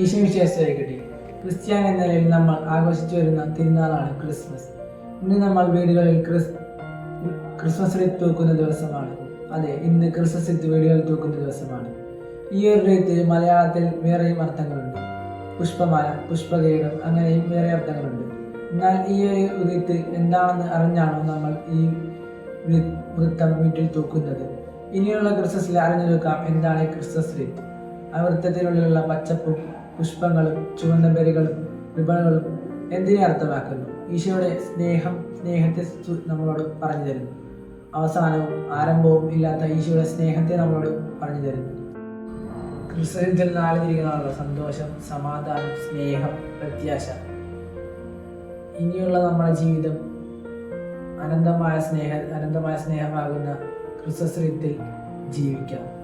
ഈശോ വിശേഷമായിക്കട്ടെ ക്രിസ്ത്യാനി എന്ന നിലയിൽ നമ്മൾ ആഘോഷിച്ചു വരുന്ന തിരുനാളാണ് ക്രിസ്മസ്. ഇന്ന് നമ്മൾ വീടുകളിൽ ക്രിസ് ക്രിസ്മസ് റീത്ത് തൂക്കുന്ന ദിവസമാണ്. അതെ ഇന്ന് ക്രിസ്മസ് റീത്ത് വീടുകളിൽ തൂക്കുന്ന ദിവസമാണ്. ഈ ഒരു റീത്ത് മലയാളത്തിൽ വേറെയും അർത്ഥങ്ങളുണ്ട്. പുഷ്പമാല പുഷ്പകീടം അങ്ങനെയും വേറെ അർത്ഥങ്ങളുണ്ട്. എന്നാൽ ഈ ഒരു റീത്ത് എന്താണെന്ന് അറിഞ്ഞാണോ നമ്മൾ ഈ വൃത്തം വീട്ടിൽ തൂക്കുന്നത്? ഇനിയുള്ള ക്രിസ്മസിൽ അറിഞ്ഞു നോക്കാം എന്താണ് ക്രിസ്മസ് റീത്ത് ആ വൃത്തത്തിനുള്ളിലുള്ള പച്ചപ്പും പുഷ്പങ്ങളും ചുവന്ന ബെരികളും റിബണുകളും എന്തിനെ അർത്ഥമാക്കുന്നു? ഈശോയുടെ സ്നേഹം സ്നേഹത്തെ നമ്മളോട് പറഞ്ഞു തരുന്നു. അവസാനവും ആരംഭവും ഇല്ലാത്ത ഈശോയുടെ സ്നേഹത്തെ നമ്മളോട് പറഞ്ഞു തരുന്നു. ക്രിസ്തുവിൽ നാളിരിക്കുന്നതാണല്ലോ സന്തോഷം സമാധാനം സ്നേഹം പ്രത്യാശ. ഇനിയുള്ള നമ്മുടെ ജീവിതം അനന്തമായ സ്നേഹ അനന്തമായ സ്നേഹമാകുന്ന ക്രിസ്തുശ്രീത്തിൽ ജീവിക്കാം.